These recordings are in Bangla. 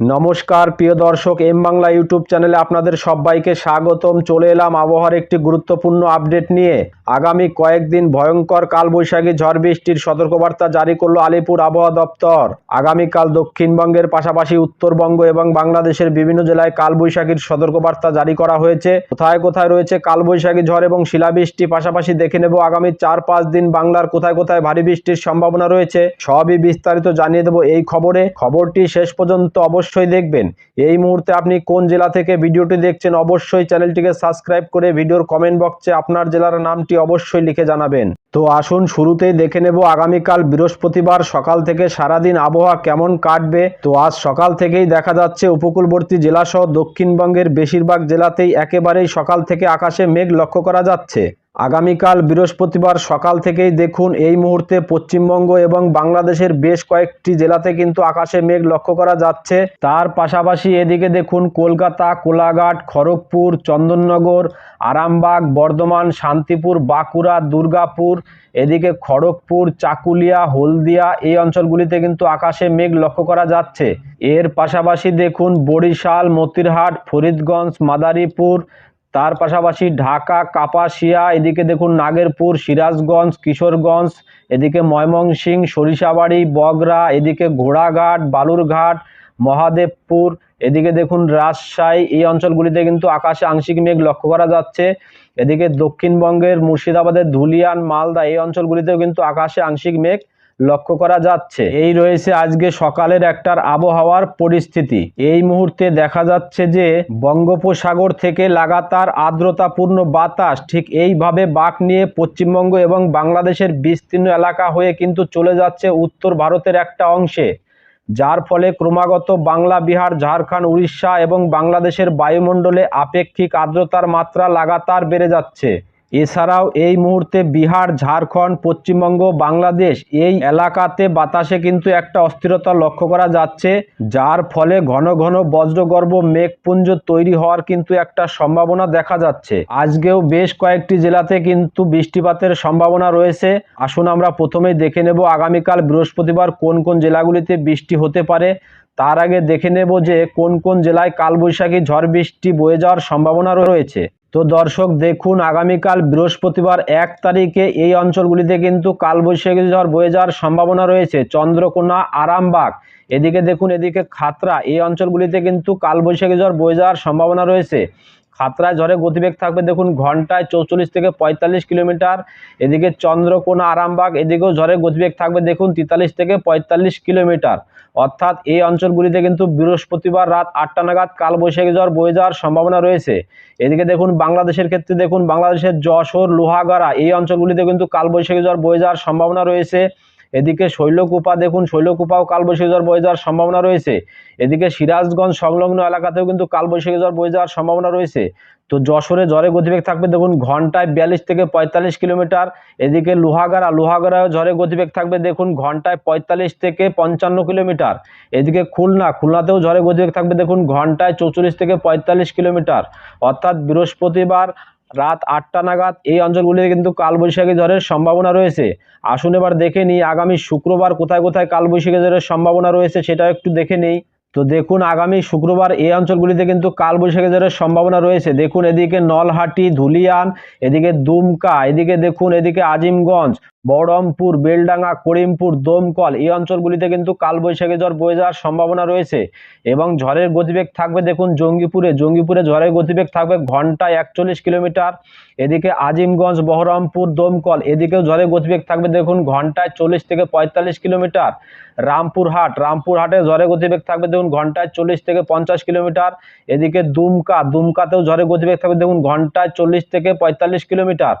নমস্কার, প্রিয় দর্শক, এম বাংলা ইউটিউব চ্যানেলে আপনাদের সবাইকে স্বাগতম। চলে এলাম আবহাওয়ার একটি গুরুত্বপূর্ণ আপডেট নিয়ে। আগামী কয়েকদিন ভয়ঙ্কর কালবৈশাখী ঝড় বৃষ্টির সতর্কবার্তা জারি করল আলিপুর আবহাওয়া দপ্তর। আগামীকাল দক্ষিণবঙ্গের পাশাপাশি উত্তরবঙ্গ এবং বাংলাদেশের বিভিন্ন জেলায় কালবৈশাখীর সতর্কবার্তা জারি করা হয়েছে। কোথায় কোথায় রয়েছে কালবৈশাখী ঝড় এবং শিলাবৃষ্টি পাশাপাশি দেখে নেব আগামী চার পাঁচ দিন বাংলার কোথায় কোথায় ভারী বৃষ্টির সম্ভাবনা রয়েছে। সবই বিস্তারিত জানিয়ে দেবো এই খবরে। খবরটি শেষ পর্যন্ত অবশ্যই দেখবেন। এই মুহূর্তে আপনি কোন জেলা থেকে ভিডিওটি দেখছেন অবশ্যই চ্যানেলটিকে সাবস্ক্রাইব করে ভিডিওর কমেন্ট বক্সে আপনার জেলার নামটি অবশ্যই লিখে জানাবেন। তো আসুন, শুরুতেই দেখে নেব আগামীকাল বৃহস্পতিবার সকাল থেকে সারাদিন আবহাওয়া কেমন কাটবে। তো আজ সকাল থেকেই দেখা যাচ্ছে, উপকূলবর্তী জেলাসহ দক্ষিণবঙ্গের বেশিরভাগ জেলাতেই একেবারেই সকাল থেকে আকাশে মেঘ লক্ষ্য করা যাচ্ছে। আগামীকাল বৃহস্পতিবার সকাল থেকেই দেখুন এই মুহূর্তে পশ্চিমবঙ্গ এবং বাংলাদেশের বেশ কয়েকটি জেলাতে কিন্তু আকাশে মেঘ লক্ষ্য করা যাচ্ছে। তার পাশাপাশি এদিকে দেখুন কলকাতা, কোলাঘাট, খড়গপুর, চন্দননগর, আরামবাগ, বর্ধমান, শান্তিপুর, বাঁকুড়া, দুর্গাপুর, এদিকে খড়গপুর, চাকুলিয়া, হলদিয়া এই অঞ্চলগুলিতে কিন্তু আকাশে মেঘ লক্ষ্য করা যাচ্ছে। এর পাশাপাশি দেখুন বরিশাল, মতিরহাট, ফরিদগঞ্জ, মাদারীপুর তার পাশাপাশি ঢাকা, কাপাসিয়া, এদিকে দেখুন নাগেরপুর, সিরাজগঞ্জ, কিশোরগঞ্জ, এদিকে ময়মনসিংহ, সরিষাবাড়ি, বগরা, এদিকে ঘোড়াঘাট, বালুরঘাট, মহাদেবপুর, এদিকে দেখুন রাজশাহী, এই অঞ্চলগুলিতে কিন্তু আকাশে আংশিক মেঘ লক্ষ্য করা যাচ্ছে। এদিকে দক্ষিণবঙ্গের মুর্শিদাবাদের ধুলিয়ান, মালদা, এই অঞ্চলগুলিতেও কিন্তু আকাশে আংশিক মেঘ লক্ষ্য করা যাচ্ছে। এই রয়েছে আজকে সকালের একটার আবহাওয়ার পরিস্থিতি। এই মুহূর্তে দেখা যাচ্ছে যে বঙ্গোপসাগর থেকে লাগাতার আর্দ্রতাপূর্ণ বাতাস ঠিক এইভাবে বাঁক নিয়ে পশ্চিমবঙ্গ এবং বাংলাদেশের বিস্তীর্ণ এলাকা হয়ে কিন্তু চলে যাচ্ছে উত্তর ভারতের একটা অংশে। যার ফলে ক্রমাগত বাংলা, বিহার, ঝাড়খণ্ড, উড়িষ্যা এবং বাংলাদেশের বায়ুমণ্ডলে আপেক্ষিক আর্দ্রতার মাত্রা লাগাতার বেড়ে যাচ্ছে। এছাড়াও এই মুহূর্তে বিহার, ঝাড়খণ্ড, পশ্চিমবঙ্গ, বাংলাদেশ এই এলাকাতে বাতাসে কিন্তু একটা অস্থিরতা লক্ষ্য করা যাচ্ছে, যার ফলে ঘন ঘন বজ্রগর্ভ মেঘপুঞ্জ তৈরি হওয়ার কিন্তু একটা সম্ভাবনা দেখা যাচ্ছে। আজকেও বেশ কয়েকটি জেলাতে কিন্তু বৃষ্টিপাতের সম্ভাবনা রয়েছে। আসুন আমরা প্রথমেই দেখে নেব আগামীকাল বৃহস্পতিবার কোন কোন জেলাগুলিতে বৃষ্টি হতে পারে। তার আগে দেখে নেব যে কোন কোন জেলায় কালবৈশাখী ঝড় বৃষ্টি বয়ে যাওয়ার সম্ভাবনা রয়েছে। তো দর্শক, দেখুন, আগামীকাল বৃহস্পতিবার এক তারিখে এই অঞ্চলগুলিতে কিন্তু কালবৈশাখী ঝড় বয়ে যাওয়ার সম্ভাবনা রয়েছে। চন্দ্রকোনা, আরামবাগ, এদিকে দেখুন, এদিকে খাতরা, এই অঞ্চলগুলিতে কিন্তু কালবৈশাখী ঝড় বয়ে যাওয়ার সম্ভাবনা রয়েছে। খাতরায় ঝড়ে গতিবেগ থাকবে। দেখুন, ঘন্টায় চৌচল্লিশ থেকে পঁয়তাল্লিশ কিলোমিটার। এদিকে চন্দ্রকোনা, আরামবাগ, এদিকেও ঝড়ে গতিবেগ থাকবে। দেখুন, তেতাল্লিশ থেকে পঁয়তাল্লিশ কিলোমিটার। অর্থাৎ এই অঞ্চলগুলিতে কিন্তু বৃহস্পতিবার রাত আটটা নাগাদ কালবৈশাখী ঝড় বয়ে যাওয়ার সম্ভাবনা রয়েছে। এদিকে দেখুন, বাংলাদেশের ক্ষেত্রে দেখুন, বাংলাদেশের যশোর, লোহাগাড়া এই অঞ্চলগুলিতে কিন্তু কালবৈশাখী ঝড় বয়ে যাওয়ার সম্ভাবনা রয়েছে। এদিকে শৈলকুপা, দেখুন, শৈলকুপাও কালবৈশাখী ঝড় বয়ে যাওয়ার সম্ভাবনা রয়েছে। এদিকে সিরাজগঞ্জ সংলগ্ন এলাকাতেও কিন্তু কালবৈশাখী ঝড় বয়ে যাওয়ার সম্ভাবনা রয়েছে। তো যশোরে ঝড়ে গতিবেগ থাকবে, দেখুন, ঘন্টায় বিয়াল্লিশ থেকে পঁয়তাল্লিশ কিলোমিটার। এদিকে লোহাগাড়া লোহাগাড়াও ঝড়ে গতিবেগ থাকবে, দেখুন, ঘন্টায় পঁয়তাল্লিশ থেকে পঞ্চান্ন কিলোমিটার। এদিকে খুলনা, খুলনাতেও ঝড়ে গতিবেগ থাকবে, দেখুন, ঘন্টায় চৌচল্লিশ থেকে পঁয়তাল্লিশ কিলোমিটার। অর্থাৎ বৃহস্পতিবার রাত আটটা নাগাদ এই অঞ্চলগুলিতে কিন্তু কালবৈশাখী ঝড়ের সম্ভাবনা রয়েছে। আসুন এবার দেখে নিই আগামী শুক্রবার কোথায় কোথায় কালবৈশাখী ঝড়ের সম্ভাবনা রয়েছে সেটাও একটু দেখে নিই। তো দেখুন আগামী শুক্রবার এই অঞ্চলগুলিতে কিন্তু কালবৈশাখী ঝড়ের সম্ভাবনা রয়েছে। দেখুন এদিকে নলহাটি, ধুলিয়ান, এদিকে দুমকা, এদিকে দেখুন এদিকে আজিমগঞ্জ বহরমপুর, বেলডাঙ্গা, করিমপুর, দমকল এই অঞ্চলগুলিতে কিন্তু কালবৈশাখী ঝড় বয়ে যাওয়ার সম্ভাবনা রয়েছে এবং ঝড়ের গতিবেগ থাকবে দেখুন জঙ্গিপুরে। জঙ্গিপুরে ঝড়ের গতিবেগ থাকবে ঘন্টায় একচল্লিশ কিলোমিটার। এদিকে আজিমগঞ্জ, বহরমপুর, দমকল এদিকেও ঝড়ের গতিবেগ থাকবে দেখুন ঘন্টায় চল্লিশ থেকে পঁয়তাল্লিশ কিলোমিটার। রামপুরহাট, রামপুরহাটে ঝড়ের গতিবেগ থাকবে দেখুন ঘন্টায় চল্লিশ থেকে পঞ্চাশ কিলোমিটার। এদিকে দুমকা, দুমকাতেও ঝড়ের গতিবেগ থাকবে দেখুন ঘন্টায় চল্লিশ থেকে পঁয়তাল্লিশ কিলোমিটার।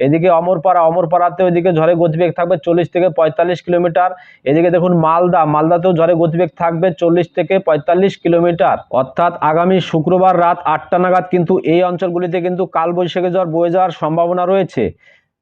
এদিকে অমরপাড়া, অমরপাড়াতেও এদিকে ঝড়ে গতিবেগ থাকবে চল্লিশ থেকে পঁয়তাল্লিশ কিলোমিটার। এদিকে দেখুন মালদা, মালদাতেও ঝড়ে গতিবেগ থাকবে চল্লিশ থেকে পঁয়তাল্লিশ কিলোমিটার। অর্থাৎ আগামী শুক্রবার রাত আটটা নাগাদ কিন্তু এই অঞ্চলগুলিতে কিন্তু কালবৈশাখী ঝড় বয়ে যাওয়ার সম্ভাবনা রয়েছে।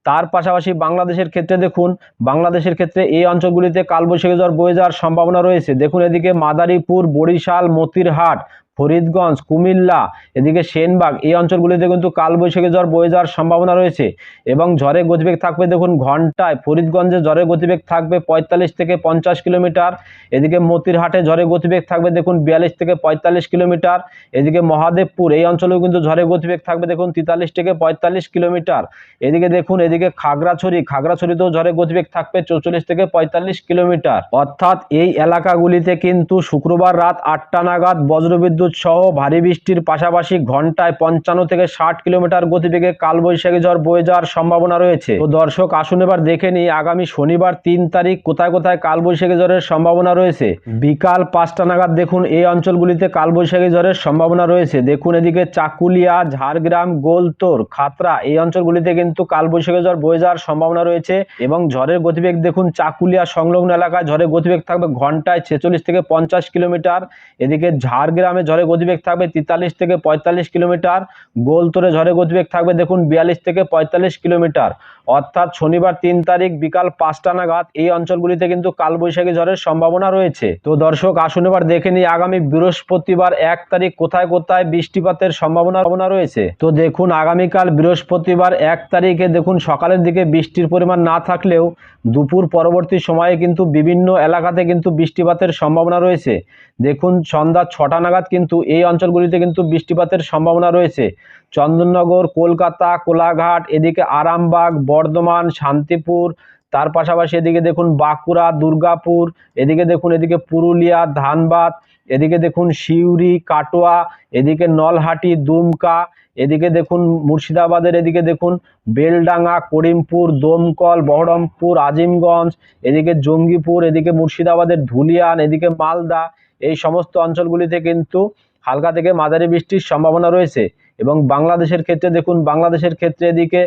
তার পাশাপাশি বাংলাদেশের ক্ষেত্রে দেখুন, বাংলাদেশের ক্ষেত্রে এই অঞ্চলগুলিতে কালবৈশাখী ঝড় বয়ে যাওয়ার সম্ভাবনা রয়েছে। দেখুন এদিকে মাদারীপুর, বরিশাল, মতিরহাট ফরিদগঞ্জ, কুমিল্লা, এদিকে সেনবাগ, এই অঞ্চলগুলিতে কিন্তু কালবৈশাখী ঝড় বয়ে যাওয়ার সম্ভাবনা রয়েছে এবং ঝড়ের গতিবেগ থাকবে দেখুন ঘন্টায়। ফরিদগঞ্জে ঝড়ের গতিবেগ থাকবে পঁয়তাল্লিশ থেকে পঞ্চাশ কিলোমিটার, এদিকে মতিরহাটে ঝড়ের গতিবেগ থাকবে দেখুন বিয়াল্লিশ থেকে পঁয়তাল্লিশ কিলোমিটার, এদিকে মহাদেবপুর, এই অঞ্চলেও কিন্তু ঝড়ের গতিবেগ থাকবে দেখুন তেতাল্লিশ থেকে পঁয়তাল্লিশ কিলোমিটার, এদিকে দেখুন এদিকে খাগড়াছড়ি, খাগড়াছড়িতেও ঝড়ের গতিবেগ থাকবে চৌচল্লিশ থেকে পঁয়তাল্লিশ কিলোমিটার। অর্থাৎ এই এলাকাগুলিতে কিন্তু শুক্রবার রাত আটটা নাগাদ বজ্রবিদ্যুৎ সহ ভারী বৃষ্টির পাশাপাশি ঘন্টায় পঞ্চান্ন থেকে ষাট কিলোমিটার গতিবেগে কালবৈশাখী ঝড় বয়ে যাওয়ার সম্ভাবনা রয়েছে। তো দর্শক, আসুন এবার দেখে নিই, আগামী শনিবার তিন তারিখ কোথায় কোথায় কালবৈশাখী ঝড়ের সম্ভাবনা রয়েছে? বিকাল পাঁচটা নাগাদ দেখুন, এই অঞ্চলগুলিতে কালবৈশাখী ঝড়ের সম্ভাবনা রয়েছে। দেখুন এদিকে চাকুলিয়া, ঝাড়গ্রাম, গোলতোর খাতরা এই অঞ্চলগুলিতে কিন্তু কালবৈশাখী ঝড় বয়ে যাওয়ার সম্ভাবনা রয়েছে এবং ঝড়ের গতিবেগ দেখুন, চাকুলিয়া সংলগ্ন এলাকায় ঝড়ের গতিবেগ থাকবে ঘন্টায় ছেচল্লিশ থেকে পঞ্চাশ কিলোমিটার। এদিকে ঝাড়গ্রামে ঝড়ের গতিবেগ থাকবে তেতাল্লিশ থেকে পঁয়তাল্লিশ কিলোমিটার। গোলতোরে ঝড়ে গতিবেগ থাকবে দেখুন, বিয়াল্লিশ থেকে পঁয়তাল্লিশ কিলোমিটার। অর্থাৎ শনিবার তিন তারিখ বিকাল পাঁচটা নাগাদ এই অঞ্চলগুলিতে কিন্তু কালবৈশাখী ঝড়ের সম্ভাবনা রয়েছে। তো দর্শক, আসুন এবার দেখে নিই আগামী বৃহস্পতিবার এক তারিখ কোথায় কোথায় বৃষ্টিপাতের সম্ভাবনা রয়েছে। তো দেখুন, আগামীকাল বৃহস্পতিবার এক তারিখে দেখুন সকালের দিকে বৃষ্টির পরিমাণ না থাকলেও দুপুর পরবর্তী সময়ে কিন্তু বিভিন্ন এলাকাতে কিন্তু বৃষ্টিপাতের সম্ভাবনা রয়েছে। দেখুন, সন্ধ্যা ছটা নাগাদ কিন্তু এই অঞ্চলগুলিতে কিন্তু বৃষ্টিপাতের সম্ভাবনা রয়েছে। চন্দননগর, কলকাতা, কোলাঘাট, এদিকে আরামবাগ বর্ধমান, শান্তিপুর, তার পাশাপাশি এদিকে দেখুন বাঁকুড়া, দুর্গাপুর, এদিকে দেখুন এদিকে পুরুলিয়া, ধানবাদ, এদিকে দেখুন সিউড়ি, কাটোয়া, এদিকে নলহাটি, দুমকা, এদিকে দেখুন মুর্শিদাবাদের এদিকে দেখুন বেলডাঙ্গা, করিমপুর, দমকল, বহরমপুর, আজিমগঞ্জ, এদিকে জঙ্গিপুর, এদিকে মুর্শিদাবাদের ধুলিয়ান, এদিকে মালদা, এই সমস্ত অঞ্চলগুলিতে কিন্তু হালকা থেকে মাঝারি বৃষ্টির সম্ভাবনা রয়েছে। এবং বাংলাদেশের ক্ষেত্রে দেখুন, বাংলাদেশের ক্ষেত্রে এদিকে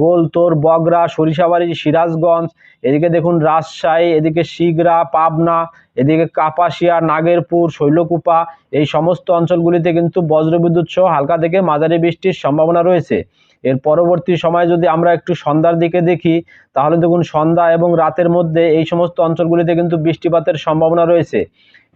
গোল গোলতোর বগরা, সরিষাবাড়ি, সিরাজগঞ্জ, এদিকে দেখুন, রাজশাহী, এদিকে শিগরা, পাবনা, এদিকে কাপাসিয়া, নাগেরপুর, শৈলকুপা, এই সমস্ত অঞ্চলগুলিতে কিন্তু বজ্রবিদ্যুৎ সহ হালকা থেকে মাঝারি বৃষ্টির সম্ভাবনা রয়েছে। এর পরবর্তী সময় যদি আমরা একটু সন্ধ্যার দিকে দেখি, তাহলে দেখুন সন্ধ্যা এবং রাতের মধ্যে এই সমস্ত অঞ্চলগুলিতে কিন্তু বৃষ্টিপাতের সম্ভাবনা রয়েছে।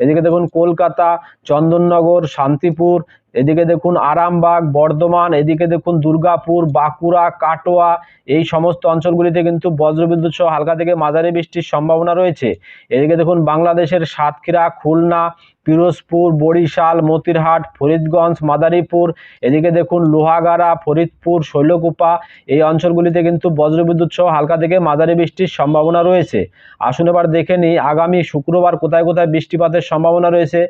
এদিকে দেখুন কলকাতা, চন্দননগর, শান্তিপুর, এদিকে দেখুন আরামবাগ, বর্ধমান, এদিকে দেখুন দুর্গাপুর, বাঁকুড়া, কাটোয়া, এই সমস্ত অঞ্চলগুলিতে কিন্তু বজ্রবিদ্যুৎ সহ হালকা থেকে মাঝারি বৃষ্টির সম্ভাবনা রয়েছে। এদিকে দেখুন বাংলাদেশের সাতক্ষীরা, খুলনা পিরোজপুর, বরিশাল, মতিরহাট, ফরিদগঞ্জ, মাদারীপুর, এদিকে দেখুন লোহাগাড়া, ফরিদপুর, শৈলকুপা, এই অঞ্চলগুলিতে কিন্তু বজ্রবিদ্যুৎ সহ হালকা থেকে মাঝারি বৃষ্টির সম্ভাবনা রয়েছে। আসুন এবার দেখে নিই আগামী শুক্রবার কোথায় কোথায় বৃষ্টিপাতের সম্ভাবনা রয়েছে।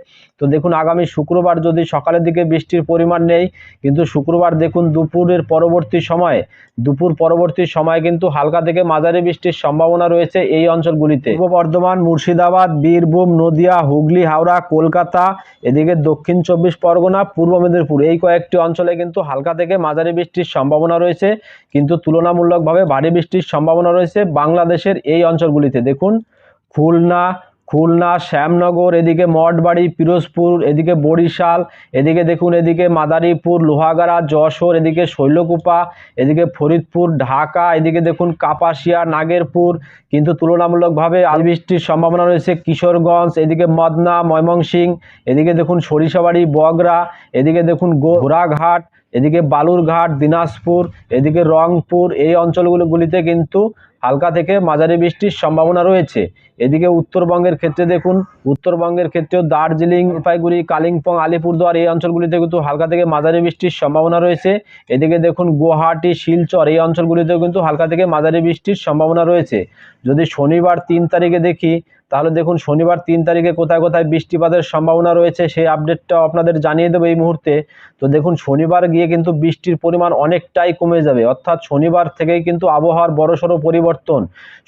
তো দেখুন আগামী শুক্রবার যদি সকালের দিকে বৃষ্টির পরিমাণ নেই, কিন্তু শুক্রবার দেখুন দুপুরের পরবর্তী সময়ে, দুপুর পরবর্তী সময় কিন্তু হালকা থেকে মাঝারি বৃষ্টির সম্ভাবনা রয়েছে এই অঞ্চলগুলিতে। পূর্ব বর্ধমান, মুর্শিদাবাদ, বীরভূম, নদিয়া, হুগলি, হাওড়া কলকাতা, এদিকে দক্ষিণ চব্বিশ পরগনা, পূর্ব মেদিনীপুর। এই কয়েকটি অঞ্চলে কিন্তু হালকা থেকে মাঝারি বৃষ্টির সম্ভাবনা রয়েছে, কিন্তু তুলনামূলকভাবে ভারী বৃষ্টির সম্ভাবনা রয়েছে বাংলাদেশের এই অঞ্চলগুলিতে। দেখুন, খুলনা খুলনা, শ্যামনগর, এদিকে মঠবাড়ি, পিরোজপুর, এদিকে বরিশাল, এদিকে দেখুন এদিকে মাদারীপুর, লোহাগাড়া, যশোর, এদিকে শৈলকুপা, এদিকে ফরিদপুর, ঢাকা, এদিকে দেখুন কাপাসিয়া, নাগেরপুর। কিন্তু তুলনামূলকভাবে বৃষ্টির সম্ভাবনা রয়েছে কিশোরগঞ্জ, এদিকে মদনা, ময়মনসিংহ, এদিকে দেখুন সরিষাবাড়ি, বগরা, এদিকে দেখুন ঘোড়াঘাট এদিকে বালুরঘাট, দিনাজপুর, এদিকে রংপুর, এই অঞ্চলগুলোগুলিতে কিন্তু হালকা থেকে মাঝারি বৃষ্টির সম্ভাবনা রয়েছে। এদিকে উত্তরবঙ্গের ক্ষেত্রে দেখুন, উত্তরবঙ্গের ক্ষেত্রেও দার্জিলিং জলপাইগুড়ি কালিম্পং, আলিপুরদুয়ার এই অঞ্চলগুলিতে কিন্তু হালকা থেকে মাঝারি বৃষ্টির সম্ভাবনা রয়েছে। এদিকে দেখুন, গুয়াহাটি, শিলচর এই অঞ্চলগুলিতেও কিন্তু হালকা থেকে মাঝারি বৃষ্টির সম্ভাবনা রয়েছে। যদি শনিবার তিন তারিখে দেখি তাহলে দেখুন শনিবার তিন তারিখে কোথায় কোথায় বৃষ্টিপাতের সম্ভাবনা রয়েছে, সেই আপডেটটাও আপনাদের জানিয়ে দেবো এই মুহূর্তে। তো দেখুন শনিবার গিয়ে কিন্তু বৃষ্টির পরিমাণ অনেকটাই কমে যাবে, অর্থাৎ শনিবার থেকেই কিন্তু আবহাওয়ার বড়সড় পরিবর্তন।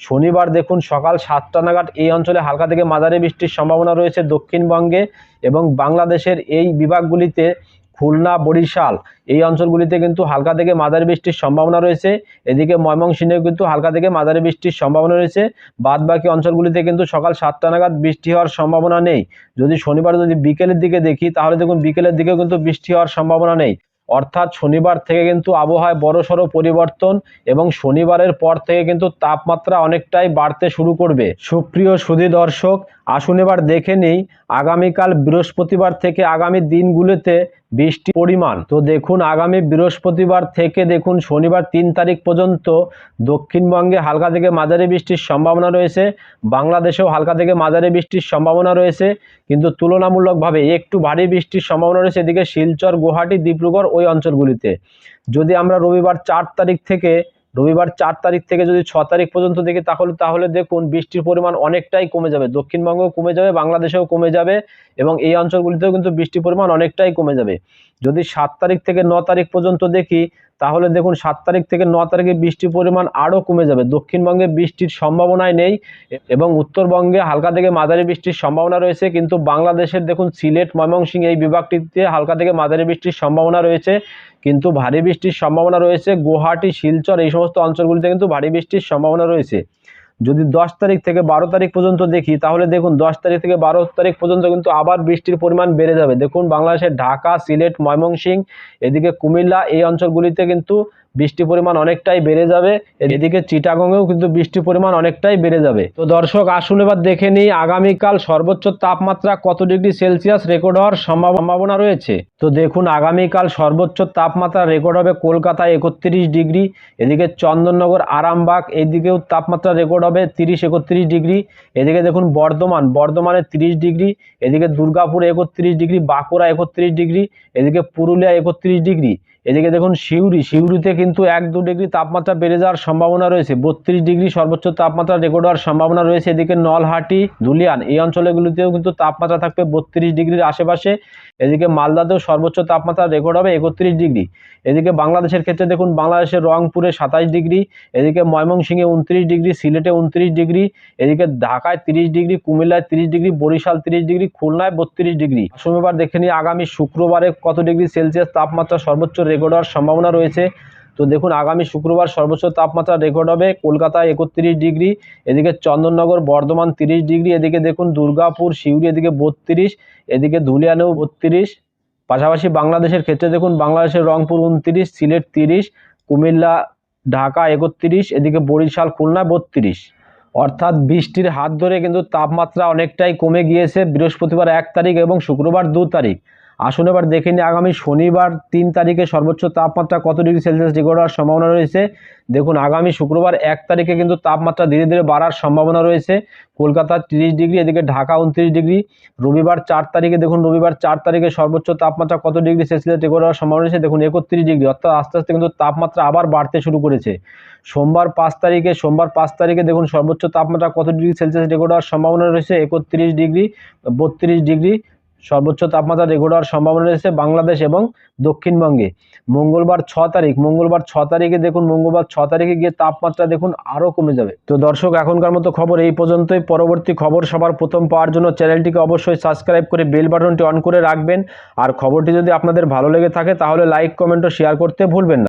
শনিবার দেখুন সকাল সাতটা নাগাদ এই অঞ্চলে হালকা থেকে মাঝারি বৃষ্টির সম্ভাবনা রয়েছে দক্ষিণবঙ্গে এবং বাংলাদেশের এই বিভাগগুলিতে। খুলনা, বরিশাল, এই অঞ্চলগুলিতে কিন্তু হালকা থেকে মাঝারি বৃষ্টির সম্ভাবনা রয়েছে। এদিকে ময়মনসিংহেও কিন্তু হালকা থেকে মাঝারি বৃষ্টির সম্ভাবনা রয়েছে। বাদ বাকি অঞ্চলগুলিতে কিন্তু সকাল সাতটা নাগাদ বৃষ্টি হওয়ার সম্ভাবনা নেই। যদি শনিবার যদি বিকেলের দিকে দেখি, তাহলে দেখুন বিকেলের দিকেও কিন্তু বৃষ্টি হওয়ার সম্ভাবনা নেই। অর্থাৎ শনিবার থেকে কিন্তু আবহাওয়ায় বড়সড় পরিবর্তন এবং শনিবারের পর থেকে কিন্তু তাপমাত্রা অনেকটাই বাড়তে শুরু করবে। সুপ্রিয় সুধী দর্শক আসুন এবার দেখে নেই আগামীকাল বৃহস্পতিবার থেকে আগামী দিনগুলোতে বৃষ্টির পরিমাণ। তো দেখুন, আগামী বৃহস্পতিবার থেকে দেখুন, শনিবার তিন তারিখ পর্যন্ত দক্ষিণবঙ্গে হালকা থেকে মাঝারি বৃষ্টির সম্ভাবনা রয়েছে। বাংলাদেশেও হালকা থেকে মাঝারি বৃষ্টির সম্ভাবনা রয়েছে। কিন্তু তুলনামূলকভাবে একটু ভারী বৃষ্টির সম্ভাবনা রয়েছে এদিকে শিলচর, গুয়াহাটি, ডিব্রুগড় ওই অঞ্চলগুলিতে। যদি আমরা রবিবার চার তারিখ থেকে রবিবার চার তারিখ থেকে যদি ছ তারিখ পর্যন্ত দেখি, তাহলে তাহলে দেখুন বৃষ্টির পরিমাণ অনেকটাই কমে যাবে। দক্ষিণবঙ্গেও কমে যাবে, বাংলাদেশেও কমে যাবে এবং এই অঞ্চলগুলিতেও কিন্তু বৃষ্টির পরিমাণ অনেকটাই কমে যাবে। যদি সাত তারিখ থেকে ন তারিখ পর্যন্ত দেখি তাহলে দেখুন সাত তারিখ থেকে ন তারিখে বৃষ্টির পরিমাণ আরও কমে যাবে। দক্ষিণবঙ্গে বৃষ্টির সম্ভাবনাই নেই এবং উত্তরবঙ্গে হালকা থেকে মাঝারি বৃষ্টির সম্ভাবনা রয়েছে, কিন্তু বাংলাদেশের দেখুন সিলেট, ময়মনসিংহ এই বিভাগটিতে হালকা থেকে মাঝারি বৃষ্টির সম্ভাবনা রয়েছে, কিন্তু ভারী বৃষ্টির সম্ভাবনা রয়েছে। গুয়াহাটি, শিলচর এই সমস্ত অঞ্চলগুলিতে কিন্তু ভারী বৃষ্টির সম্ভাবনা রয়েছে। যদি দশ তারিখ থেকে বারো তারিখ পর্যন্ত দেখি, তাহলে দেখুন দশ তারিখ থেকে বারো তারিখ পর্যন্ত কিন্তু আবার বৃষ্টির পরিমাণ বেড়ে যাবে। দেখুন বাংলাদেশের ঢাকা, সিলেট ময়মনসিং এদিকে কুমিল্লা এই অঞ্চলগুলিতে কিন্তু বৃষ্টির পরিমাণ অনেকটাই বেড়ে যাবে। এদিকে চিটাগংয়েও কিন্তু বৃষ্টির পরিমাণ অনেকটাই বেড়ে যাবে। তো দর্শক, আসুন এবার দেখে নিই আগামীকাল সর্বোচ্চ তাপমাত্রা কত ডিগ্রি সেলসিয়াস রেকর্ড হওয়ার সম্ভাবনা রয়েছে। তো দেখুন, আগামীকাল সর্বোচ্চ তাপমাত্রা রেকর্ড হবে কলকাতায় একত্রিশ ডিগ্রি, এদিকে চন্দননগর, আরামবাগ, এদিকেও তাপমাত্রা রেকর্ড হবে তিরিশ, একত্রিশ ডিগ্রি, এদিকে দেখুন বর্ধমান, বর্ধমানে তিরিশ ডিগ্রি, এদিকে দুর্গাপুর একত্রিশ ডিগ্রি, বাঁকুড়া একত্রিশ ডিগ্রি, এদিকে পুরুলিয়া একত্রিশ ডিগ্রি। এদিকে দেখুন সিউড়ি, সিউড়িতে কিন্তু এক দু ডিগ্রি তাপমাত্রা বেড়ে যাওয়ার সম্ভাবনা রয়েছে। বত্রিশ ডিগ্রি সর্বোচ্চ তাপমাত্রা রেকর্ড হওয়ার সম্ভাবনা রয়েছে। এদিকে নলহাটি ধুলিয়ান এই অঞ্চলগুলিতেও কিন্তু তাপমাত্রা থাকবে বত্রিশ ডিগ্রির আশেপাশে। এদিকে মালদাতেও সর্বোচ্চ তাপমাত্রা রেকর্ড হবে একত্রিশ ডিগ্রি। এদিকে বাংলাদেশের ক্ষেত্রে দেখুন, বাংলাদেশের রংপুরে সাতাশ ডিগ্রি, এদিকে ময়মনসিংহে উনত্রিশ ডিগ্রি, সিলেটে উনত্রিশ ডিগ্রি, এদিকে ঢাকায় তিরিশ ডিগ্রি, কুমিল্লায় তিরিশ ডিগ্রি, বরিশাল তিরিশ ডিগ্রি, খুলনায় বত্রিশ ডিগ্রি। আসুন এবার দেখে নিই আগামী শুক্রবারে কত ডিগ্রি সেলসিয়াস তাপমাত্রা সর্বোচ্চ রেকর্ড হওয়ার সম্ভাবনা রয়েছে। তো দেখুন, আগামী শুক্রবার সর্বোচ্চ তাপমাত্রা রেকর্ড হবে কলকাতায় একত্রিশ ডিগ্রি, এদিকে চন্দননগর বর্ধমান তিরিশ ডিগ্রি, এদিকে দেখুন দুর্গাপুর, সিউড়ি, এদিকে বত্রিশ, এদিকে ধুলিয়ানেও বত্রিশ। পাশাপাশি বাংলাদেশের ক্ষেত্রে দেখুন, বাংলাদেশের রংপুর উনত্রিশ, সিলেট তিরিশ, কুমিল্লা, ঢাকা একত্রিশ, এদিকে বরিশাল, খুলনা বত্রিশ। অর্থাৎ বৃষ্টির হাত ধরে কিন্তু তাপমাত্রা অনেকটাই কমে গিয়েছে বৃহস্পতিবার এক তারিখ এবং শুক্রবার দু তারিখ। আসুন এবার দেখে নিই আগামী শনিবার তিন তারিখে সর্বোচ্চ তাপমাত্রা কত ডিগ্রি সেলসিয়াস রেকর্ড হওয়ার সম্ভাবনা রয়েছে? দেখুন, আগামী শুক্রবার এক তারিখে কিন্তু তাপমাত্রা ধীরে ধীরে বাড়ার সম্ভাবনা রয়েছে। কলকাতা তিরিশ ডিগ্রি, এদিকে ঢাকা উনত্রিশ ডিগ্রি। রবিবার চার তারিখে, দেখুন, রবিবার চার তারিখে সর্বোচ্চ তাপমাত্রা কত ডিগ্রি সেলসিয়াস রেকর্ড হওয়ার সম্ভাবনা রয়েছে? দেখুন, একত্রিশ ডিগ্রি, অর্থাৎ আস্তে আস্তে কিন্তু তাপমাত্রা আবার বাড়তে শুরু করেছে। সোমবার পাঁচ তারিখে, সোমবার পাঁচ তারিখে, দেখুন, সর্বোচ্চ তাপমাত্রা কত ডিগ্রি সেলসিয়াস রেকর্ড হওয়ার সম্ভাবনা রয়েছে? একত্রিশ ডিগ্রি, বত্রিশ ডিগ্রি সর্বোচ্চ তাপমাত্রা রেকর্ড হওয়ার সম্ভাবনা রয়েছে বাংলাদেশ এবং দক্ষিণবঙ্গে। মঙ্গলবার ছ তারিখ, মঙ্গলবার ছ তারিখে দেখুন, মঙ্গলবার ছ তারিখে গিয়ে তাপমাত্রা দেখুন আরও কমে যাবে। তো দর্শক, এখনকার মতো খবর এই পর্যন্তই। পরবর্তী খবর সবার প্রথম পাওয়ার জন্য চ্যানেলটিকে অবশ্যই সাবস্ক্রাইব করে বেল বাটনটি অন করে রাখবেন। আর খবরটি যদি আপনাদের ভালো লেগে থাকে, তাহলে লাইক, কমেন্ট ও শেয়ার করতে ভুলবেন না।